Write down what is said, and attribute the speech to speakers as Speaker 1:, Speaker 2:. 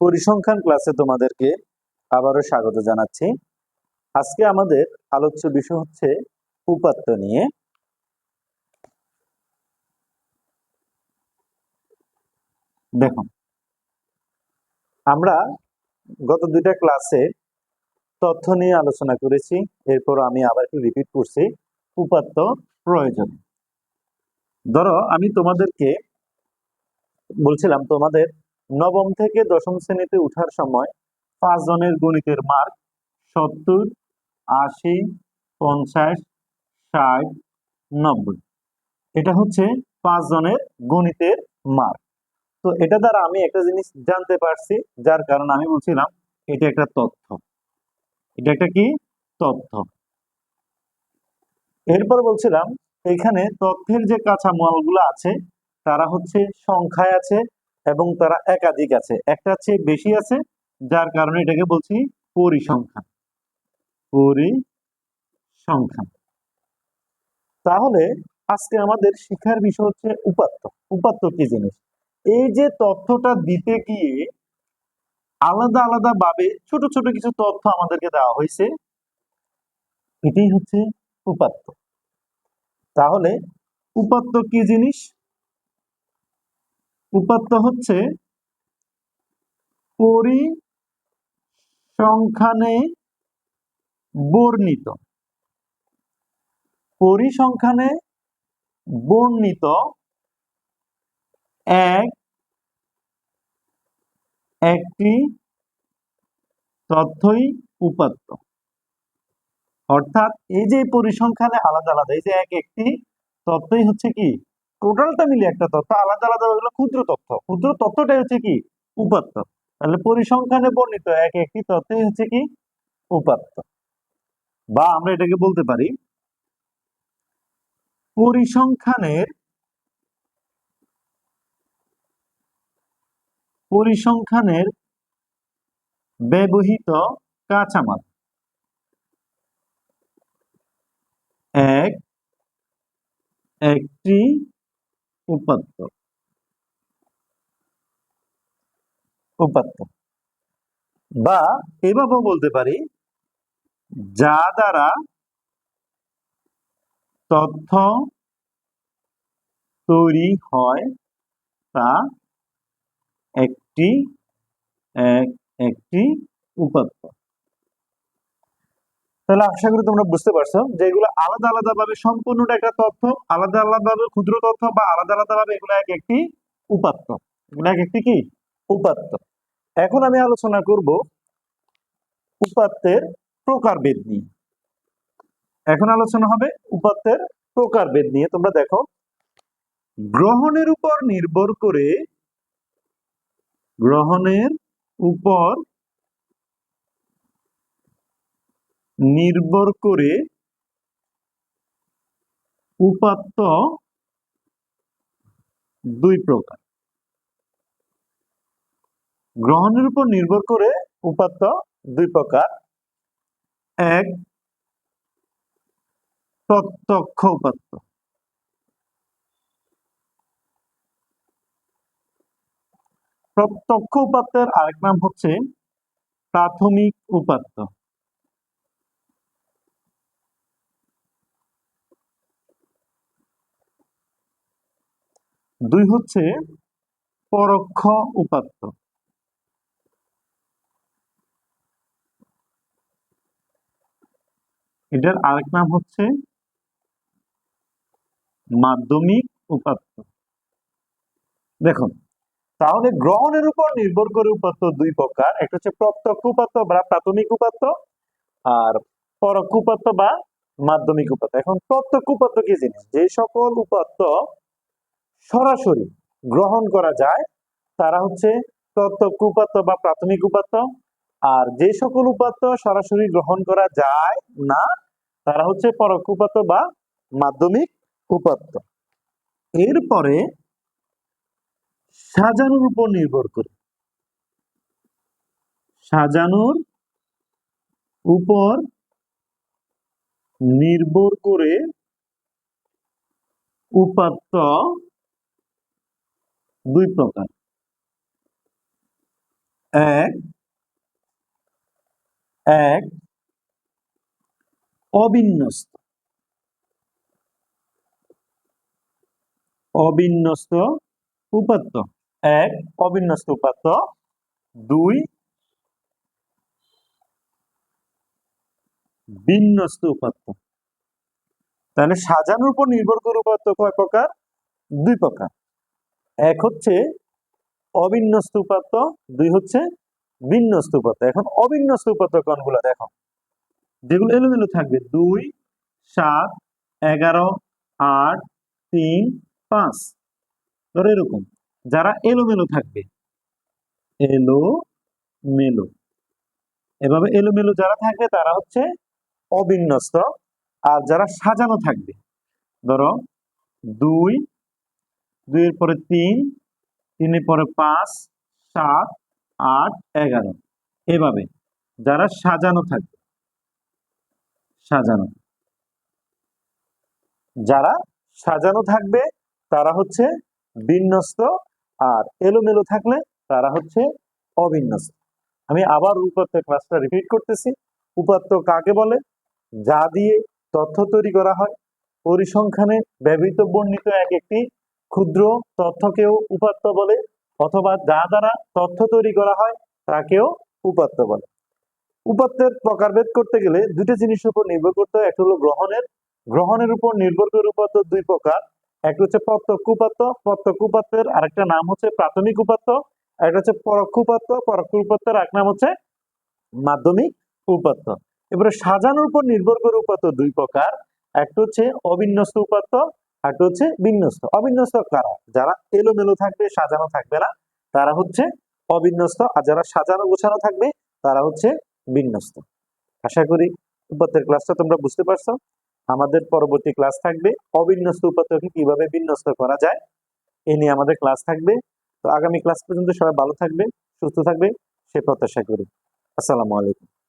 Speaker 1: পরিসংখ্যান ক্লাসে তোমাদেরকে আবারও স্বাগত জানাচ্ছি। আজকে আমাদের আলোচ্য বিষয় হচ্ছে উপাত্ত নিয়ে। দেখুন, আমরা গত দুইটা ক্লাসে তথ্য নিয়ে আলোচনা করেছি, এরপর আমি আবার একটু রিপিট করছি, উপাত্ত প্রয়োজন। ধরো, আমি তোমাদেরকে বলছিলাম তোমাদের নবম থেকে দশম শ্রেণীতে উঠার সময় পাঁচ জনের গণিতের মার্ক সত্তর, আশি, পঞ্চাশ, ষাট, নব্বই। এটা হচ্ছে পাঁচ জনের গণিতের মার্ক। তো এটা দ্বারা আমি একটা জিনিস জানতে পারছি, যার কারণে আমি বলছিলাম এটা একটা তথ্য। এটা একটা কি? তথ্য। এরপর বলছিলাম, এখানে তথ্যের যে কাঁচামালগুলো আছে, তারা হচ্ছে সংখ্যায় আছে এবং তারা একাধিক আছে। একটা চেয়ে বেশি আছে, যার কারণে এটাকে বলছি পরিসংখ্যান। পরিসংখ্যান। তাহলে আজকে আমাদের শিক্ষার বিষয় হচ্ছে উপাত্ত। উপাত্ত কি জিনিস? এই যে তথ্যটা দিতে গিয়ে আলাদা আলাদা ভাবে ছোট ছোট কিছু তথ্য আমাদেরকে দেওয়া হয়েছে, এটাই হচ্ছে উপাত্ত। তাহলে উপাত্ত কি জিনিস? উপাত্ত হচ্ছে পরিসংখ্যানে বর্ণিত। পরিসংখ্যানে বর্ণিত এক, একটি তথ্যই উপাত্ত অর্থাৎ এই যে পরিসংখ্যানে আলাদা আলাদা, এই যে এক, একটি তথ্যই হচ্ছে কি? টোটালটা মিলে একটা তথ্য, আলাদা আলাদা হলো ক্ষুদ্র তথ্য। ক্ষুদ্র তথ্যটাই হচ্ছে কি? উপাত্ত। তাহলে পরিসংখ্যানে বর্ণিত এক একটি তথ্যই হচ্ছে কি? উপাত্ত। বা আমরা এটাকে বলতে পারি পরিসংখ্যানের পরিসংখ্যানের ব্যবহৃত কাঁচামাল। এক, একটি উপাত্ত উপাত্ত বা এভাবেও বলতে পারি, যা দ্বারা তথ্য তৈরি হয় তা একটি, এক, একটি উপাত্ত তাহলে আশা করি তোমরা বুঝতে পারছ যে এগুলো আলাদা আলাদা ভাবে সম্পূর্ণটা একটা তথ্য, আলাদা আলাদা ভাবে ক্ষুদ্র তথ্য বা আলাদা আলাদা ভাবে এগুলো এক একটি উপাত্ত। এগুলো এক একটি কি? উপাত্ত। এখন আমি আলোচনা করব উপাত্তের প্রকারভেদ নিয়ে। এখন আলোচনা হবে উপাত্তের প্রকারভেদ নিয়ে। তোমরা দেখো, গ্রহণের উপর নির্ভর করে, গ্রহণের উপর নির্ভর করে উপাত্ত দুই প্রকার। গ্রহণের উপর নির্ভর করে উপাত্ত দুই প্রকার। এক, প্রত্যক্ষ উপাত্ত। প্রত্যক্ষ উপাত্তের আরেক নাম হচ্ছে প্রাথমিক উপাত্ত। দুই হচ্ছে পরোক্ষ উপাত্ত। এটার আরেক নাম হচ্ছে মাধ্যমিক উপাত্ত। দেখুন, তাহলে গ্রহণের উপর নির্ভর করে উপাত্ত দুই প্রকার। একটা হচ্ছে প্রত্যক্ষ উপাত্ত বা প্রাথমিক উপাত্ত আর পরোক্ষ উপাত্ত বা মাধ্যমিক উপাত্ত। এখন প্রত্যক্ষ উপাত্ত কি জিনিস? যে সকল উপাত্ত সরাসরি গ্রহণ করা যায়, তারা হচ্ছে প্রত্যক্ষ উপাত্ত বা প্রাথমিক উপাত্ত আর যে সকল উপাত্ত সরাসরি গ্রহণ করা যায় না, তারা হচ্ছে পরোক্ষ উপাত্ত বা মাধ্যমিক উপাত্ত এরপরে সাজানোর উপর নির্ভর করে। সাজানোর উপর নির্ভর করে উপাত্ত দুই প্রকার। এক এক অবিন্যস্ত। অবিন্যস্ত উপাত্ত। এক, অবিন্যস্ত উপাত্ত। দুই, বিন্যস্ত উপাত্ত। তাহলে সাজানোর উপর নির্ভর করে উপাত্ত কয় প্রকার? দুই প্রকার। এক হচ্ছে অবিন্যস্ত উপাত্ত দুই হচ্ছে বিন্যস্ত উপাত্ত এখন অবিন্যস্ত উপাত্ত কোনগুলো দেখো? যেগুলো এলোমেলো থাকবে, দুই, সাত, এগারো, আট, তিন, পাঁচ। ধরো এরকম। যারা এলোমেলো থাকবে এলো মেলো এভাবে এলোমেলো যারা থাকবে, তারা হচ্ছে অবিন্যস্ত। আর যারা সাজানো থাকবে, ধরো দুই দুইয়ের পরে তিন তিনের পরে পাঁচ, সাত, আট, এগারো। এভাবে যারা সাজানো থাকবে সাজানো। যারা সাজানো থাকবে, তারা হচ্ছে বিন্যস্ত, আর এলোমেলো থাকলে তারা হচ্ছে অবিন্যস্ত। আমি আবার উপাত্ত ক্লাসটা রিপিট করতেছি। উপাত্ত কাকে বলে? যা দিয়ে তথ্য তৈরি করা হয়। পরিসংখ্যানে ব্যবহৃত বর্ণিত এক একটি ক্ষুদ্র তথ্যকেও উপাত্ত বলে অথবা যা দ্বারা তথ্য তৈরি করা হয় তাকেও উপাত্ত বলে। উপাত্তের প্রকারভেদ করতে গেলে দুটো জিনিসের উপর নির্ভর করতে হয়। একটা হলো গ্রহণের। গ্রহণের উপর নির্ভর করে উপাত্ত দুই প্রকার। একটা হচ্ছে প্রত্যক্ষ উপাত্ত, প্রত্যক্ষ উপাত্তের আরেকটা নাম হচ্ছে প্রাথমিক উপাত্ত। একটা হচ্ছে পরোক্ষ উপাত্ত, পরোক্ষ উপাত্তের এক নাম হচ্ছে মাধ্যমিক উপাত্ত। এবারে সাজানোর উপর নির্ভর করে উপাত্ত দুই প্রকার। একটা হচ্ছে অবিন্যস্ত উপাত্ত একটা হচ্ছে বিন্যস্ত। অবিন্যস্ত কারা? যারা এলোমেলো থাকবে, সাজানো থাকবে না, তারা হচ্ছে অবিন্যস্ত। আর যারা সাজানো গোছানো থাকবে, তারা হচ্ছে বিন্যস্ত। আশা করি উপাত্তের ক্লাসটা তোমরা বুঝতে পারছ। আমাদের পরবর্তী ক্লাস থাকবে। অবিন্যস্ত উপাত্তকে কীভাবে বিন্যস্ত করা যায়, এ নিয়ে আমাদের ক্লাস থাকবে। তো আগামী ক্লাস পর্যন্ত সবাই ভালো থাকবে, সুস্থ থাকবে, সে প্রত্যাশা করি। আসসালামু আলাইকুম।